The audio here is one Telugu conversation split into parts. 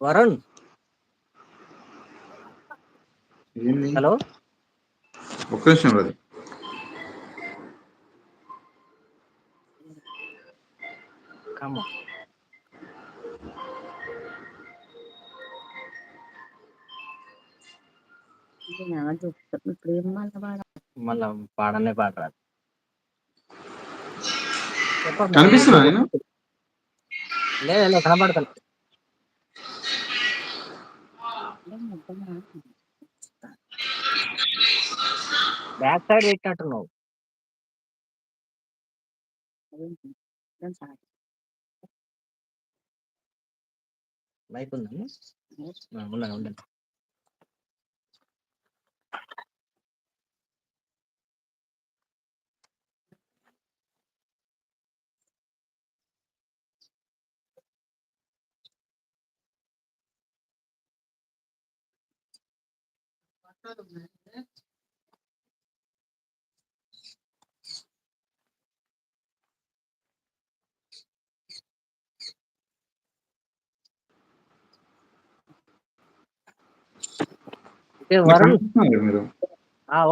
వరుణ్. హలో. ఒక్క నిమిషం రాదు కమ్మ మళ్ళా పాడనే పాట రాదు. కనిపిస్తున్నా నేను? లేదు లేదు కనపడతాను బ్యాక్ సైడ్ పెట్టినట్టున్నావు. మైక్ ఉందా? ఉండండి ఉండండి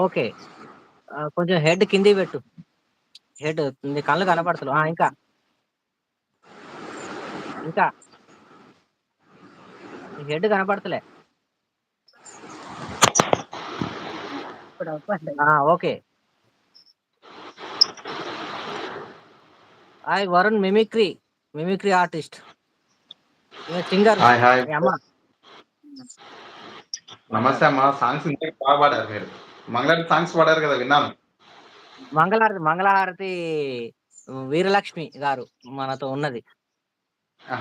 ఓకే, కొంచెం హెడ్ కింది పెట్టు. హెడ్ నీ కళ్ళు కనపడతలు. ఆ, ఇంకా. ఇంకా. హెడ్ కనపడతలే. ఆ, okay. Hi Varun mimicry mimicry artist. Singer? Hi hi. అమ్మ? నమస్తే అమ్మా సాంగ్స్ ఇంత బాగా పాడారు మీరు. మంగళవారం సాంగ్స్ పాడారు కదా విన్నాను. మంగళహారతి మంగళహారతి వీరలక్ష్మి గారు మనతో ఉన్నది.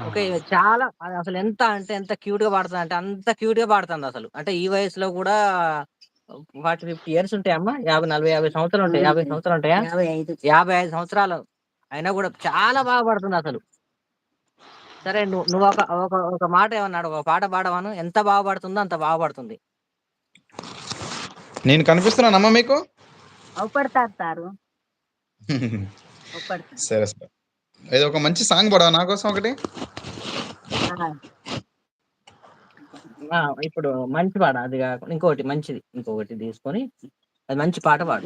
ఓకే చాలా అది అసలు ఎంత అంటే ఎంత క్యూట్గా పాడుతుంది అంటే అంత క్యూట్గా పాడుతుంది అసలు. అంటే ఈ వయసులో కూడా ఫార్టీ ఫిఫ్టీ ఇయర్స్ ఉంటాయమ్మా యాభై నలభై యాభై సంవత్సరాలు ఉంటాయి? యాభై సంవత్సరాలు ఉంటాయా? యాభై ఐదు. యాభై ఐదు సంవత్సరాలు. అయినా కూడా చాలా బాగా పాడుతుంది అసలు. సరే నువ్వు నువ్వు ఒక ఒక ఒక మాట ఏమన్నాడు ఒక పాట పాడవాను ఎంత బాగా పాడుతుందో అంత బాగా పాడుతుంది. నేను కనిపిస్తున్నానమ్మా మీకు? అవపడతారు సారు అవపడతారు సరే సరే. ఏదో ఒక మంచి సాంగ్ పాడవా నా కోసం ఒకటి? ఆ, ఇప్పుడు మంచి పాట అది కాకుండా ఇంకొకటి మంచిది. ఇంకొకటి తీసుకొని అది మంచి పాట పాడు.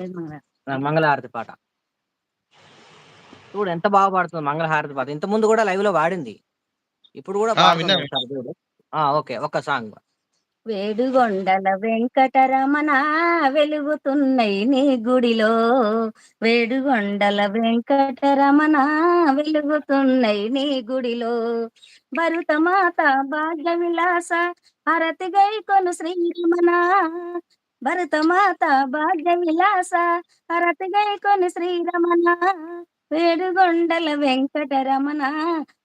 ఆ, మంగళహారతి పాట. చూడు ఎంత బాగా పాడుతుంది మంగళహారతి పాట. ఇంత ముందు కూడా లైవ్లో వాడింది. ఇప్పుడు కూడా ఆ, పాడుతుంది విన్నాను. ఒకసారి చూడు. ఆ, ఓకే. ఒక్క సాంగ్. వేడుగొండల వెంకటరమణ వెలుగుతున్నాయి నీ గుడిలో. వేడుగొండల వెంకటరమణ వెలుగుతున్నాయి నీ గుడిలో. భరతమాత భాగ్య విలాస హరతి గై కొను శ్రీరమణ. భరతమాత భాగ్య విలాస హరతి గై కొను శ్రీరమణ. వేడుగొండల వెంకటరమణ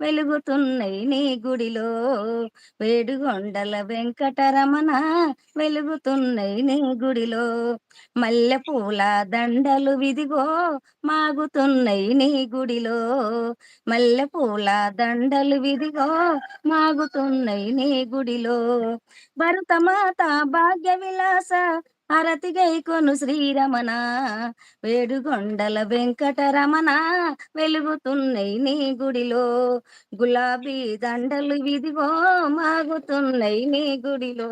వెలుగుతున్నయి నీ గుడిలో. వేడుగొండల వెంకటరమణ వెలుగుతున్నాయి నీ గుడిలో. మల్లె పూల దండలు విదిగో మాగుతున్నాయి నీ గుడిలో. మల్లె పూల దండలు విదిగో మాగుతున్నాయి నీ గుడిలో. భరతమాత భాగ్య విలాస హరతి గైకొను శ్రీరమణ. వేడుగొండల వెంకటరమణ వెలుగుతున్నాయి నీ గుడిలో. గులాబీ దండలు విధిగో మాగుతున్నాయి నీ గుడిలో.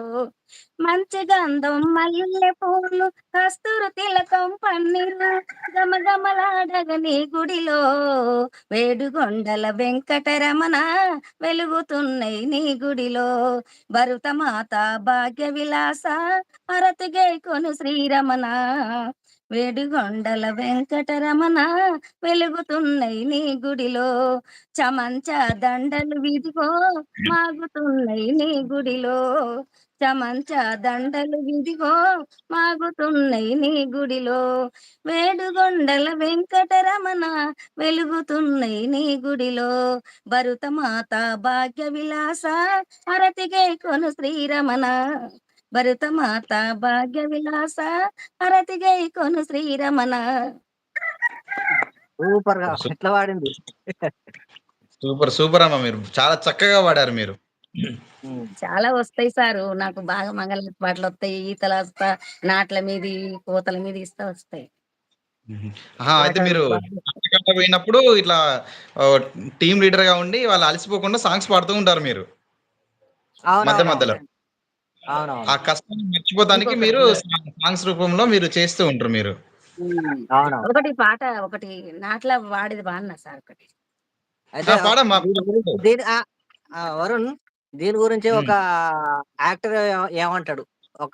మంచి గంధం మల్లె పూలు కస్తూరు తిలకం పన్నీరు గమగమలాడగని గుడిలో. వేడుగొండల వెంకటరమణ వెలుగుతున్నాయి నీ గుడిలో. భరతమాత భాగ్య విలాస అరతిగే కొను శ్రీరమణ. వేడుగొండల వెంకటరమణ వెలుగుతున్నాయి నీ గుడిలో. చమంచ దండలు విదిగో మాగుతున్నాయి నీ గుడిలో. చమంచ దండలు విదిగో మాగుతున్నయి నీ గుడిలో. వేడుగొండల వెంకటరమణ వెలుగుతున్నయి నీ గుడిలో. భరతమాత భాగ్య విలాస హరతిగై కొను శ్రీరమణ. భరతమాత భాగ్య విలాస హరతిగై కొను శ్రీరమణ. సూపర్. గా ఎట్లా వాడింది? సూపర్ సూపర్ అమ్మా మీరు. చాలా చక్కగా పాడారు మీరు. చాలా వస్తాయి సారు. నాకు బాగా మంగళ పాటలు వస్తాయి. ఈతలు వస్తా నాట్ల మీది కోతల మీద ఇస్తా వస్తాయి. అయితే మీరు పోయినప్పుడు ఇట్లా టీమ్ లీడర్గా ఉండి వాళ్ళు అలసిపోకుండా సాంగ్స్ పాడుతూ ఉంటారు మీరు. మధ్య మధ్యలో. ఆ కష్టాన్ని మర్చిపోతానికి మీరు సాంగ్స్ రూపంలో మీరు చేస్తూ ఉంటారు మీరు. ఒకటి పాట ఒకటి నాట్ల వాడిది బాగున్నా సార్ ఒకటి? వరుణ్ దీని గురించి. ఒక యాక్టర్ ఏమంటాడు? ఒక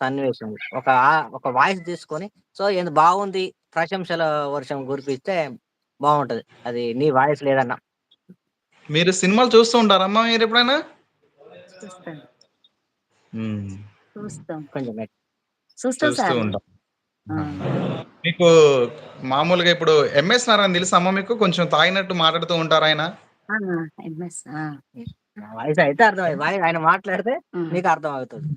సన్నివేశం ఒక ఆ- ఒక వాయిస్ తీసుకొని సో ఏంది బాగుంది ప్రశంసల వర్షం కురిపిస్తే బాగుంటది అది నీ వాయిస్ లేదన్నా. మీరు సినిమాలు చూస్తూ ఉంటారమ్మా మీరు ఎప్పుడైనా? చూస్తాం. చూస్తాం. కొంచెం మెట్- చూస్తాం చూస్తూ సార్. ఉంటాం. ఆ. మీకు మామూలుగా ఇప్పుడు ఎంఎస్ నారాయణ తెలుసమ్మా మీకు? కొంచెం తాగినట్టు మాట్లాడుతూ ఉంటారు ఆయన. ఆ, MS, ఆ. నా వాయిస్ అయితే అర్థం వాయిస్ ఆయన మాట్లాడితే. నీకు అర్థం అవుతుంది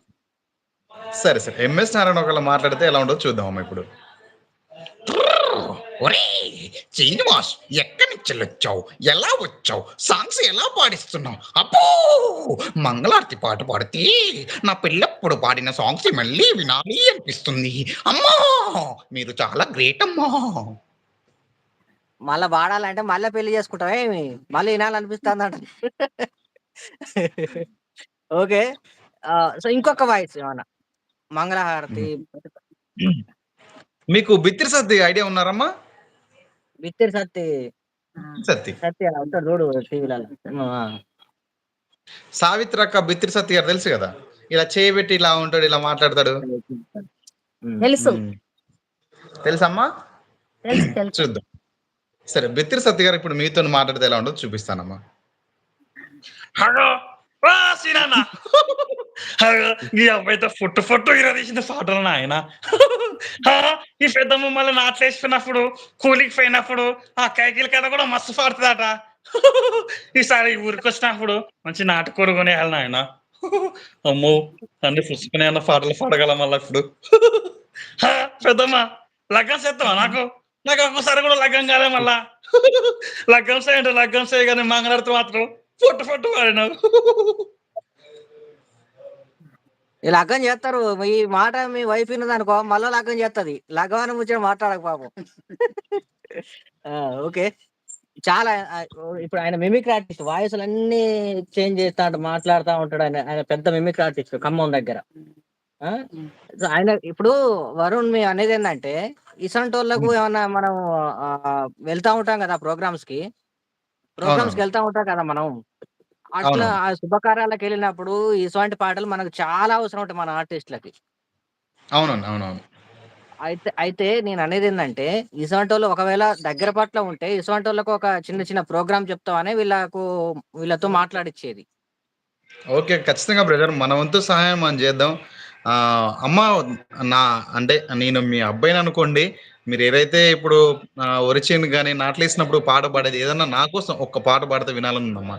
సరే సరే. ఎంఎస్ నారాయణ ఒకళ్ళు మాట్లాడితే ఎలా ఉండదో చూద్దామమ్మా ఇప్పుడు. ఒరే శ్రీనివాస్ ఎక్కడి నుంచి వచ్చావు ఎలా వచ్చావు? సాంగ్స్ ఎలా పాడిస్తున్నావు? అబ్బో! మంగళారతి పాట పాడితే నా పిల్లప్పుడు పాడిన సాంగ్స్ మళ్ళీ వినాలి అనిపిస్తుంది. అమ్మా! మీరు చాలా గ్రేట్ అమ్మా! మళ్ళా పాడాలంటే మళ్ళీ పెళ్ళి చేసుకుంటావా ఏమి? మళ్ళీ వినాలనిపిస్తుంది అంట ఓకే. సో ఇంకొక వాయిస్ ఏమన్నా? మంగళహారతి మీకు బిత్తిరి సత్తి ఐడియా ఉన్నారమ్మా? బిత్తిరి సత్తి. ఆ. సత్తి. సత్తి అలా ఉంటాడు చూడు టీవీలలో. సావిత్రక్క బిత్తిరి సత్తి గారు తెలుసు కదా? ఇలా చేయబెట్టి ఇలా ఉంటాడు ఇలా మాట్లాడతాడు. తెలుసు. మ్మ్. తెలుసమ్మా? తెలుసు తెలుసు. చూద్దాం. సరే బిత్తిరి సత్తి గారు ఇప్పుడు మీతో మాట్లాడితే ఎలా ఉండదు చూపిస్తానమ్మా. హలో ఆ సీనన్న! హలో ఈ అబ్బాయితో ఫుట్టు ఫుట్టు ఇర తీసిన పాటలు నాయన ఈ పెద్దమ్మ మళ్ళీ నాట్లేసిపోయినప్పుడు కూలికి పోయినప్పుడు ఆ కైకిల కథ కూడా మస్తు పాడుతుందట. ఈసారి ఊరికి వచ్చినప్పుడు మంచి నాటుకూర కొనేయాలి నాయన. అమ్మో అన్ని పుసుకునే అన్న పాటలు పాడగలం మళ్ళీ ఇప్పుడు. పెద్దమ్మ లగ్గం చేస్తావా నాకు? నాకు ఒక్కసారి కూడా లగ్గం కాలే మళ్ళా. లగ్గం చేయండి లగ్గం చేయగానే మంగళారతి మాత్రం. పొట్టు పొట్టు ఈ లగ్గం చేస్తారు. ఈ మాట మీ వైఫ్ అనుకో మళ్ళీ లగ్గం చేస్తుంది లగ్గం అని మాట్లాడక పాపం. ఓకే. చాలా ఇప్పుడు ఆయన మిమిక్ ఆర్టిస్ట్ వాయిస్ అన్ని చేంజ్ చేస్తా మాట్లాడుతూ ఉంటాడు ఆయన. ఆయన పెద్ద మిమిక్ ఆర్టిస్ట్ ఖమ్మం దగ్గర. ఆయన ఇప్పుడు వరుణ్ మీ అనేది ఏంటంటే ఇసంటి ఏమన్నా మనం వెళ్తా ఉంటాం కదా ప్రోగ్రామ్స్కి. ప్రోగ్రామ్స్కి వెళ్తా ఉంటాం కదా మనం. అట్లా. ఆ శుభకార్యాలకు వెళ్ళినప్పుడు ఇటువంటి పాటలు మనకు చాలా అవసరం ఉంటాయి మన ఆర్టిస్టులకి. అవునండి అవునవును. అయితే అయితే నేను అనేది ఏంటంటే ఇటువంటి వాళ్ళు ఒకవేళ దగ్గర పట్ల ఉంటే ఇటువంటి వాళ్ళకు ఒక చిన్న చిన్న ప్రోగ్రామ్ చెప్తామని వీళ్ళకు వీళ్ళతో మాట్లాడిచ్చేది. ఓకే ఖచ్చితంగా బ్రదర్. మన వంతు సహాయం మనం చేద్దాం. అమ్మ నా అంటే నేను మీ అబ్బాయిని అనుకోండి మీరు ఏదైతే ఇప్పుడు ఒరిచిన్ కానీ నాట్లేసినప్పుడు పాట పాడేది ఏదన్నా నా కోసం ఒక్క పాట పాడితే వినాలని ఉందమ్మా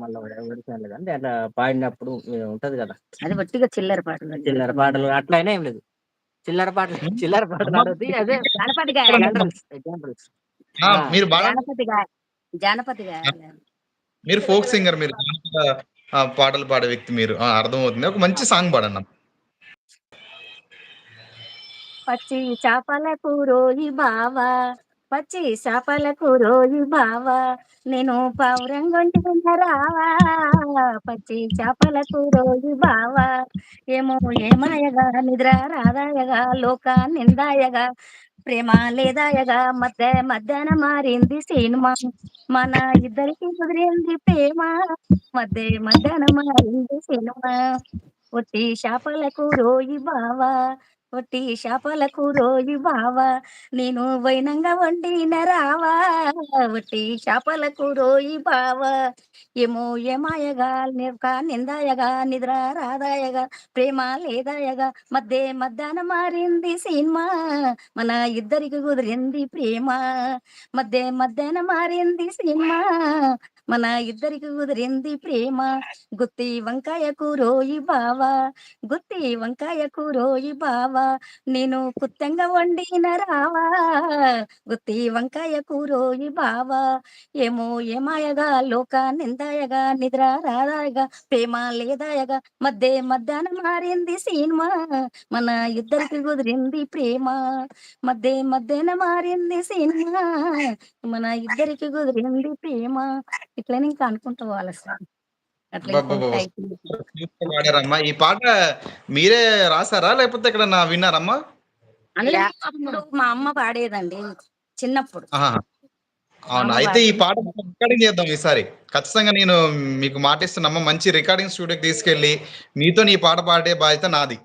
మళ్ళీ అట్లా పాడినప్పుడు ఉంటది కదా. అది ఒట్టిగా చిల్లర పాటలు చిల్లర పాటలు అట్లయినా ఏం లేదు. చిల్లర పాటలు చిల్లర పాటలు ఆడొద్దు అదే. మీరు మీరు ఫోక్ సింగర్ మీరు పాటలు పాడే వ్యక్తి మీరు. ఆ, అర్థమవుతుంది. ఒక మంచి సాంగ్ అమ్మ. పచ్చి చేపలకు రోయి బావా పచ్చి చేపలకు రోయి బావా నేను పౌరంగొంటి రావా పచ్చి చేపలకు రోయి బావా ఏమో ఏమాయగా నిద్ర రాదాయగా లోక నిందాయగా ప్రేమ లేదాయగా మధ్య మధ్యాహ్న మారింది సినిమా మన ఇద్దరికి కుదిరింది ప్రేమ మధ్య మధ్యాహ్న మారింది సినిమా ఒట్టి చేపలకు రోయి బావా ఒట్టి చేపలకు రోయి బావా నేను వైనంగా వండిన రావా. ఒట్టి చేపలకు రోయి బావా ఏమో ఏమాయగా నిరక నిందాయగా నిద్ర రాదాయగా ప్రేమ లేదాయగా మధ్య మధ్యాహ్నం మారింది సినిమా మన ఇద్దరికి కుదిరింది ప్రేమ. మధ్య మధ్యాహ్నం మారింది సినిమా మన ఇద్దరికి కుదిరింది ప్రేమ. గుత్తి వంకాయకు రోయి బావా. గుత్తి వంకాయకు రోయి బావా. నేను కుత్తంగా వండిన రావా. గుత్తి వంకాయకు రోయి బావా. ఏమో ఏమాయగా లోక నిందాయగా నిద్ర రాదాయగా ప్రేమ లేదాయగా మధ్య మధ్యాహ్నం మారింది సినిమా. మన ఇద్దరికి కుదిరింది ప్రేమ. మధ్య మధ్యాహ్న మారింది సినిమా. మన ఇద్దరికి కుదిరింది ప్రేమ. ఇట్లనే ఇంకా అనుకుంటూ పోవాలి సార్. ఈ పాట మీరే రాసారా? లేకపోతే ఇక్కడ నా విన్నారమ్మా అప్పుడు మా అమ్మ పాడేదండి చిన్నప్పుడు. అవునా అమ్మ అయితే ఈ. పాట రికార్డింగ్ చేద్దాం ఈసారి. ఖచ్చితంగా నేను మీకు మాటిస్తున్నామ్మా మంచి రికార్డింగ్ స్టూడియోకి తీసుకెళ్ళి మీతో ఈ పాట పాడే బాధ్యత నాది.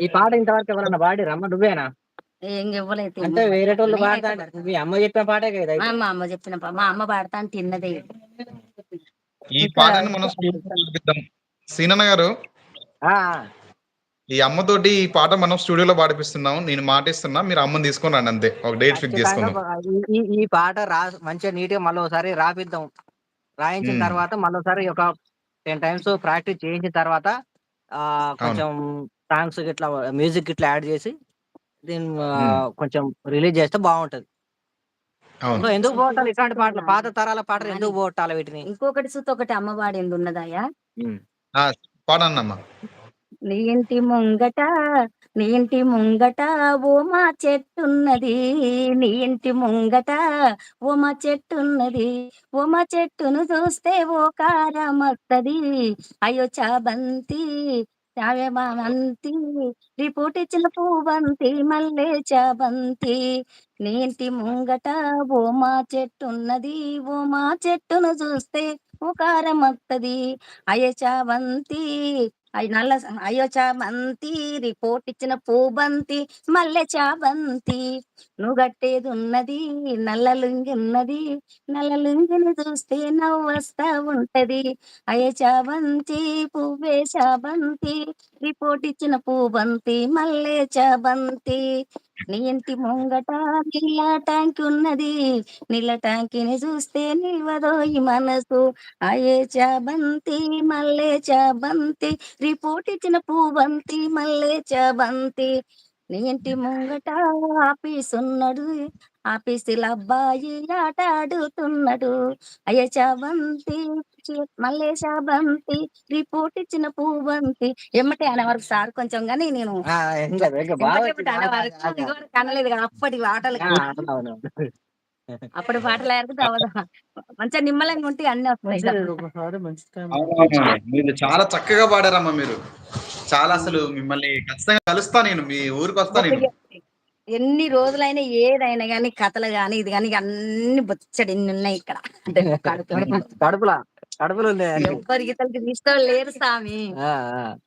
ఈ పాట ఇంతవరకు ఎవరన్నా పాడి రమ్మ నువ్వేనా? ఏం ఇవ్వలేదు అంటే వేరే వాళ్ళు నేనైతే పాడతా. మీ అమ్మ చెప్పిన పాటే కదా మా అమ్మ చెప్పిన మా అమ్మ పాడతా అంటే తిన్నదే. ఈ పాటను మనం స్టూడియోలో పాడిద్దాం. సీనన్న గారు ఆ, ఈ అమ్మతోటి ఈ పాట మనం స్టూడియోలో పాడిపిస్తున్నాం. నేను మాటిస్తున్నా మీరు అమ్మని తీసుకొని రండి అంతే. ఒక డేట్ ఫిక్స్ చేసుకుందాం. ఈ- పాట రా మంచిగా నీట్గా మళ్ళీ ఒకసారి రాపిద్దాం. రాయించిన. తర్వాత మళ్ళీ ఒకసారి ఒక టెన్ టైమ్స్ ప్రాక్టీస్ చేయించిన తర్వాత ఆ కొంచెం సాంగ్స్ ఇట్లా మ్యూజిక్ ఇట్లా యాడ్ చేసి దీన్ని. కొంచెం రిలీజ్ చేస్తే బాగుంటది అవును. ఎందుకు పోగొట్టాలి ఇట్లాంటి పాటలు? పాత తరాల పాటలు ఎందుకు పోగొట్టాలి వీటిని? ఇంకొకటి సుత ఒకటి అమ్మ పాడింది ఉన్నదాయా పాడన్నమ్మా. నీ ఇంటి ముంగట నీ ఇంటి ముంగట ఓ మా చెట్టున్నది. నీ ఇంటి ముంగట ఓ మా చెట్టున్నది. ఓ మా చెట్టును చూస్తే ఓ కారం వస్తది అయ్యో చాబంతి చావే బావంతి రిపోర్ట్ ఇచ్చిన పువ్వంతి మల్లె చాబంతి నేంటి ముంగట ఓ మా చెట్టున్నది ఓ మా చెట్టును చూస్తే ఓ కారం వస్తది చావంతి అయ్యి నల్ల అయ్యో చాబంతి రిపోర్ట్ ఇచ్చిన పూబంతి మల్లె చాబంతి నువ్వు కట్టేది ఉన్నది నల్ల లుంగి ఉన్నది నల్ల లుంగిని చూస్తే నవ్వు వస్తా ఉంటది. అయ్యో చాబంతి పువ్వే చాబంతి రిపోర్ట్ ఇచ్చిన పూబంతి మల్లె చాబంతి నీ ఇంటి ముంగట నీళ్ళ ట్యాంక్ ఉన్నది. నీళ్ళ ట్యాంకిని చూస్తే నిల్వదోయి మనసు. అయ్యే చాబంతి మల్లె చాబంతి. రిపోర్ట్ ఇచ్చిన పూబంతి మల్లె చాబంతి. నీ ఇంటి ముంగట ఆఫీస్ ఉన్నడు ఆఫీసుల అబ్బాయి ఆట ఆడుతున్నాడు అయ్య చాబంతి చి- మల్లె చాబంతి రిపోర్ట్ ఇచ్చిన పూబంతి ఎమ్మటే అనే వరకు సార్ కొంచెం గానీ నేను ఆ, ఆ, ఆ, ఆ. కదా అప్పటి పాటలు ఆ, అవునవును. అప్పటి పాటలు అవదా మంచిగా నిమ్మలంగా ఉంటే అన్ని వస్తాయి చాలా చక్కగా పాడారమ్మా మీరు. చాలా అసలు మిమ్మల్ని ఖచ్చితంగా కలుస్తా నేను మీ ఊరికి వస్తా నేను. ఎన్ని రోజులైనా ఏదైనా గానీ కథలు గానీ ఇది గానీ అన్ని బొచ్చడి ఎన్ని ఉన్నాయి ఇక్కడ. కడుపులా కడుపులో. ఎవ్వరు గీతలకి తీసుకోవాలి లేరు స్వామి.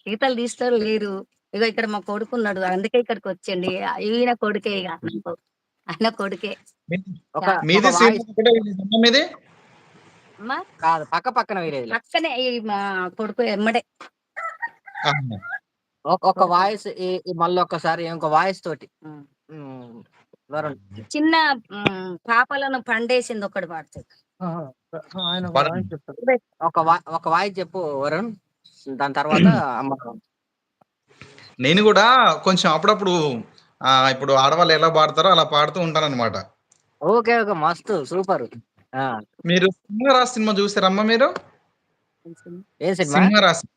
గీతలు తీసుకోవాలి లేరు. ఇగో ఇక్కడ మా కొడుకున్నాడు అందుకే ఇక్కడికి వచ్చండి. ఈయన కొడుకే ఇక ఆయన కొడుకే. కాదు పక్క పక్కన పక్కనే ఈ మా కొడుకు ఎమ్మడే. ఒక వాయిస్ మళ్ళీ ఒక్కసారి ఇంకో వాయిస్ తోటి. చిన్న పాపలను పండేసింది ఒకటి పాడుతుంది ఆయన ఒక. ఒక వా- ఒక వాయిస్ చెప్పు వరుణ్. దాని తర్వాత అమ్మ. నేను కూడా కొంచెం అప్పుడప్పుడు ఆ ఇప్పుడు ఆడవాళ్ళు ఎలా పాడతారో అలా పాడుతూ ఉంటాను అనమాట ఓకే ఓకే మస్తు సూపర్. మీరు సింహరాజు సినిమా చూసారమ్మా మీరు? సింహరాజు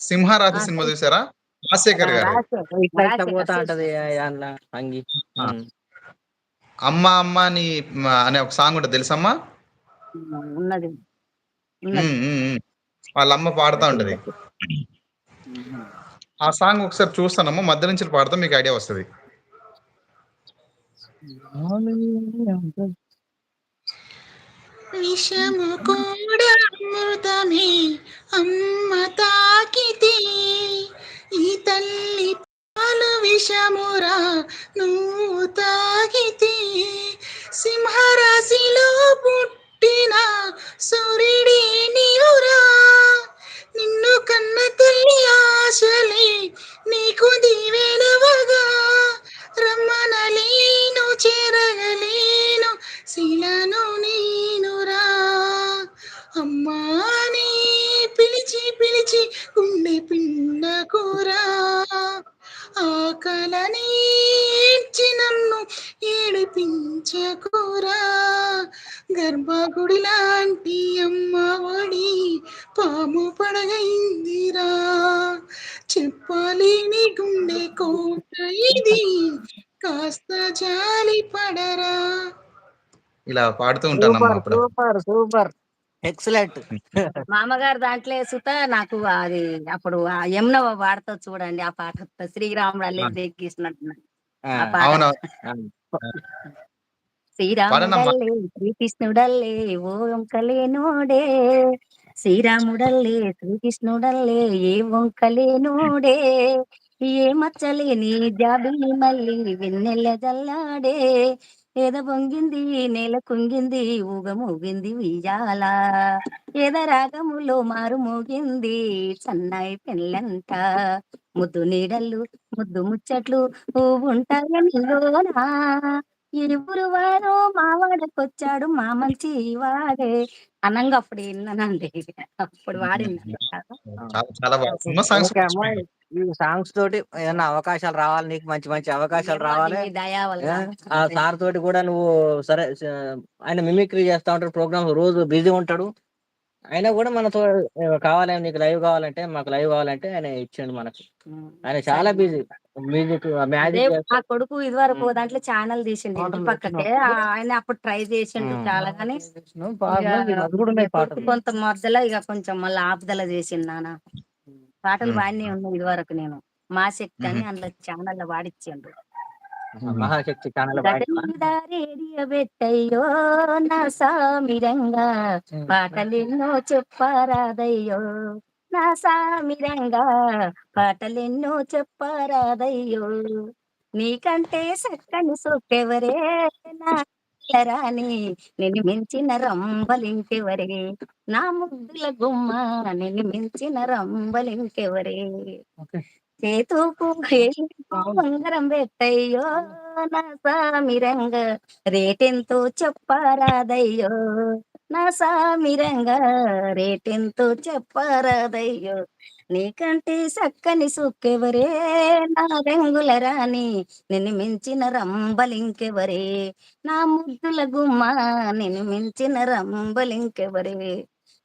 సింహరాజు సినిమా చూసారా? రాజశేఖర్ గారు. పోతా. ఉంటది దాంట్లో అంగి. అమ్మ అమ్మ అని అనే ఒక సాంగ్ ఉంటుంది తెలుసమ్మా? ఉన్నది. ఉమ్. వాళ్ళ అమ్మ పాడుతూ ఉంటది. ఆ సాంగ్ ఒకసారి చూస్తానమ్మా మధ్య నుంచి పాడితే మీకు ఐడియా వస్తుంది. విషము కూడా అమృతమే అమ్మ తాకితే ఈ తల్లి పాలు విషమురా నువ్వు తాగితే సింహరాశిలో పుట్టిన సూర్యుడి నీవురా. నిన్ను కన్న తల్లి ఆశలే నీకు దీవెనవగా. రమ్మనలేను చేరగలేను శిలను నేనురా. అమ్మా పిలిచి పిలిచి గుండె పిండకురా ఆకలని ఏడ్చి నన్ను ఏడిపించకురా గర్భగుడి లాంటి అమ్మ ఒడి పాము పడగైందిరా. చెప్పాలి నీ గుండె కోట ఇది కాస్త జాలి పడరా. ఇలా పాడుతూ అప్పుడు సూపర్ సూపర్. ఎక్సలెంట్. మామగారు దాంట్లో సుత నాకు అది అప్పుడు యమున వాడతా చూడండి ఆ పాట. శ్రీరాముడు అల్లే ఆ. పాట. శ్రీరాముడల్లే శ్రీకృష్ణుడల్లే ఓం కలేనోడే శ్రీరాముడల్లే శ్రీకృష్ణుడల్లే ఏ వంకలేనోడే. ఏ మచ్చలేని జాబిలి మళ్ళీ వెన్నెల జల్లాడే. ఏద పొంగింది నేల కుంగింది ఊగ మూగింది ఉయ్యాల. ఏద రాగములో మారు మోగింది సన్నాయి పెళ్ళంట. ముద్దు నీడళ్ళు ముద్దు ముచ్చట్లు ఉంటాయనిలోనా ఇరువురు వారు మా వాడకొచ్చాడు మా మంచి వాడే. అనంగా అప్పుడు విన్నానండి అప్పుడు వాడింది ఈ సాంగ్స్ తోటి ఏదైనా అవకాశాలు రావాలి నీకు? మంచి మంచి అవకాశాలు రావాలి. మీ దయా వల్ల ఆ, ఆ సార్ తోటి కూడా నువ్వు సరే స- ఆయన మిమిక్రీ చేస్తా ఉంటాడు ప్రోగ్రామ్ రోజు బిజీ ఉంటాడు. అయినా కూడా మనతో కావాలి నీకు లైవ్ కావాలంటే మాకు లైవ్ కావాలంటే ఆయన ఇచ్చాడు మనకు. ఆయన చాలా బిజీ. మ్యూజిక్ అదే మ్యాజిక్ ఆ కొడుకు ఇదివరకు ఉమ్. దాంట్లో ఛానల్ తీసిండు ఇంటి పాటలు పక్కకే. ఆయన అప్పుడు ట్రై చేసిండు ఉమ్. చాలా కానీ అది కూడా ఉన్నాయి పాటలు. కొంత మధ్యలో ఇక కొంచెం మళ్ళీ ఆపుదల చేసిండు నాన్న. పాటలు. బాగానే ఉన్నాయి ఇదివరకు నేను. మా శక్తి అని. అందులో ఛానల్ వాడిచ్చిండు. మహాశక్తి ఛానల్ పెట్టయ్యో నా సామిరంగా. పాటలెన్నో చెప్పారాదయ్యో నా సామిరంగా. పాటలెన్నో చెప్పారాదయ్యో. నీకంటే చక్కని సొక్కెవరే నా రాని నిన్ను మించిన రంబలింకెవరే నా ముద్దుల గుమ్మ నిన్ను మించిన రంబలింకెవరే. చేతుకు వేలికు ఉంగరం పెట్టయ్యో నా సామిరంగ రేటెంతో చెప్పారాదయ్యో నా సామిరంగ రేటెంతో చెప్పారాదయ్యో నీకంటే చక్కని సుక్కెవరే నా రంగుల రాణి నిన్ను మించిన రంబలింకెవరే? నా ముద్దుల గుమ్మ నిన్ను మించిన రంబలింకెవరే?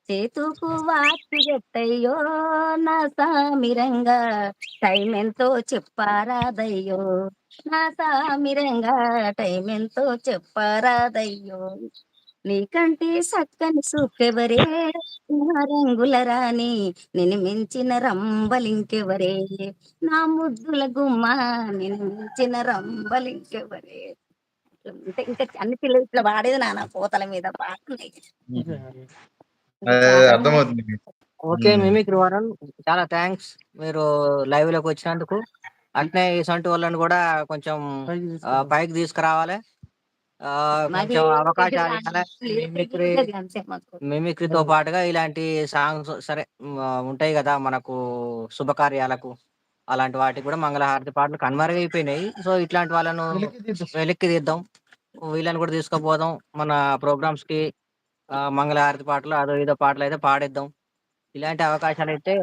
చేతుకు వాచి గట్టయ్యో నా సామిరంగా టైం ఎంతో చెప్పారాదయ్యో. నా సామిరంగా టైం ఎంతో చెప్పారాదయ్యో. నీకంటే చక్కని సుఖెవరే నా రంగుల రాణి నిన్ను మించిన రంబలింకెవరే? నా ముద్దుల గుమ్మ నిన్ను మించిన రంబలింకెవరే? అంటే ఇంకా అన్ని పిల్లలు ఇట్లా వాడేది నాన్న కోతల మీద పాడుతున్నాయి అర్థమవుతుంది ఓకే మ్మ్. మిమిక్రీ వరన్ చాలా థ్యాంక్స్ మీరు లైవ్లోకి వచ్చినందుకు. అట్నే ఇసంటి వాళ్ళని కూడా కొంచెం పైకి తీసుకురావాలి. మిమిక్రీతో పాటుగా ఇలాంటి సాంగ్స్ సరే ఉంటాయి కదా మనకు శుభకార్యాలకు. అలాంటి వాటికి కూడా మంగళహారతి పాటలు కనుమరుగైపోయినాయి సో ఇట్లాంటి వాళ్ళను వెలిక్కి తీద్దాం. వీళ్ళని కూడా తీసుకుపోదాం. మన ప్రోగ్రామ్స్కి మంగళహారతి పాటలు అదో ఇదో పాటలు అయితే పాడిద్దాం. ఇలాంటి అవకాశాలు అయితే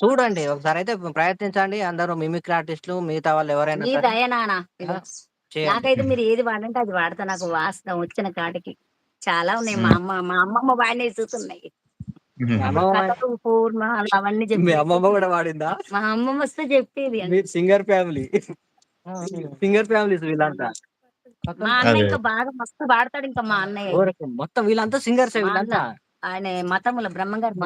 చూడండి. ఒకసారి అయితే ప్రయత్నించండి. అందరూ మిమిక్రీ ఆర్టిస్టులు మిగతా వాళ్ళు ఎవరైనా నాకైతే మీరు ఏది వాడంటే అది వాడతా. నాకు వాస్తవం వచ్చిన కాడికి. చాలా ఉన్నాయి. మా అమ్మ మా అమ్మమ్మ వాడినే చూస్తున్నాయి. అవన్నీ మీ అమ్మమ్మ కూడా వాడిందా? మా అమ్మమ్మ వస్తే చెప్పేది. మీరు సింగర్ ఫ్యామిలీ. సింగర్ ఫ్యామిలీస్ వీళ్ళంతా. మా అన్న. ఇంకా బాగా మస్తు పాడతాడు ఇంకా మా అన్నయ్య. మొత్తం వీళ్ళంతా సింగర్స్ మా వీళ్ళంతా. ఆయన మతముల బ్రహ్మంగారు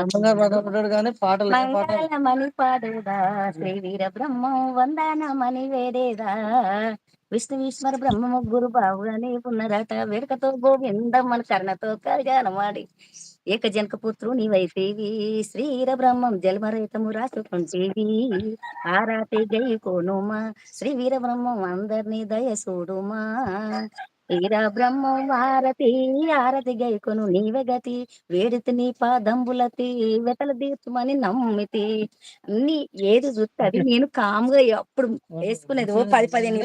కానీ పాటలు మంగళమణి పాడేదా శ్రీ వీర బ్రహ్మం వందనమణి వేడేదా విష్ణు విష్ణువీశ్వర బ్రహ్మ ముగ్గురు బావుగానే ఉన్నారట వేడుకతో గోవిందమ్మని కర్ణతో కళ్యాణమాడి ఏక జనక పుత్రు నీవైతేవి. శ్రీర బ్రహ్మం జన్మరహితము రాసుకుంటేవి. ఆరాటి గై కోనుమా శ్రీ వీర బ్రహ్మం అందరినీ దయ చూడుమా వీర బ్రహ్మం ఆరతి ఆరతి గైకొను నీవే గతి వేడితి నీ పాదంబులతి వెతల తీర్చుమని నమ్మితి. అన్ని ఏది చూస్తే అది నేను కామ్గా ఎప్పుడు వేసుకునేది. ఓ పది పదిహేను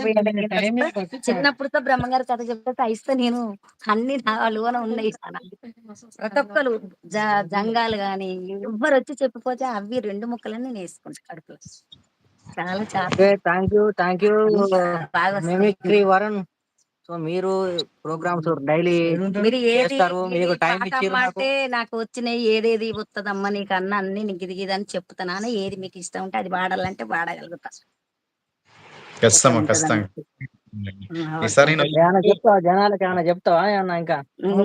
చిన్నప్పుడుతో బ్రహ్మంగారు కథ చెప్తే అయిస్తే నేను అన్ని నాలుగున ఉన్నాయి. ప్రతి ఒక్కరు జంగాలు గాని ఎవ్వరు వచ్చి చెప్పిపోతే అవి రెండు ముక్కలన్నీ నేను వేసుకుంటా కడుపులో. చాలా చాలా thank you thank you. Mimicry Varun. So మీరు ప్రోగ్రామ్స్ డైలీ మీరు ఏది చేస్తారు, మీకు ఇచ్చిర్రు నాకు. అంటే నాకు వచ్చినాయి ఏదేది వస్తుందమ్మా నీకు అన్న అన్ని నీకు ఇది ఇది అని చెప్తున్నాను ఏది మీకు ఇష్టం ఉంటే అది వాడాలంటే వాడగలుగుతా ఖచ్చితంగా ఖచ్చితంగా. ఈసారి నేను చెప్తావా జనాలకి ఏమన్నా చెప్తావా ఏమన్నా ఇంకా ఉమ్,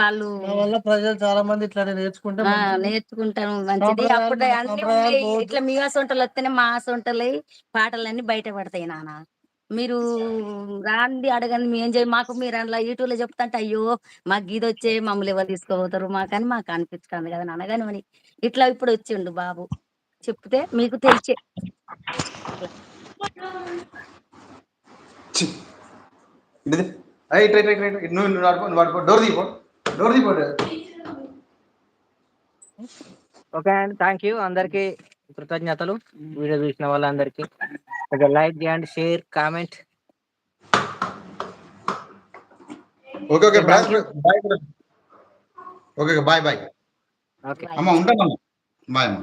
వాళ్ళు నా వల్ల ప్రజలు చాలా మంది ఇట్లా నేర్చుకుంటే ఆ, మంచిది. నేర్చుకుంటాను మంచిది సాంప్రదాయాలు- అప్పుడు అన్ని సాంప్రదాయాలు ఉన్నాయి. పోవద్దు. ఇట్లా మీ సొంటలు వస్తేనే మా సొంటలు పాటలన్నీ బయట పడతాయి నాన్న మీరు రాండి అడగండి మేము చేయ మాకు మీరు అందులో యూట్యూబ్లో చెప్తాంటే అయ్యో మాకు గీది వచ్చే మమ్మల్ని ఎవరు తీసుకోపోతారు? మాకని మాకు అనిపిస్తుంది కదా కానీ మరి ఇట్లా ఇప్పుడు వచ్చిండు బాబు. చెప్తే మీకు తెలిసే. నువ్వు నువ్వు వాడుకో నువ్వు వాడుకో. డోర్ డోర్ ఓకే అండి. థ్యాంక్ యూ అందరికి. కృతజ్ఞతలు. వీడియో చూసిన వాళ్ళందరికీ. ఒక లైక్ చేయండి share comment. Okay okay bye bye okay bye bye. Okay. అమ్మ ఉంటాను బాయ్ అమ్మ.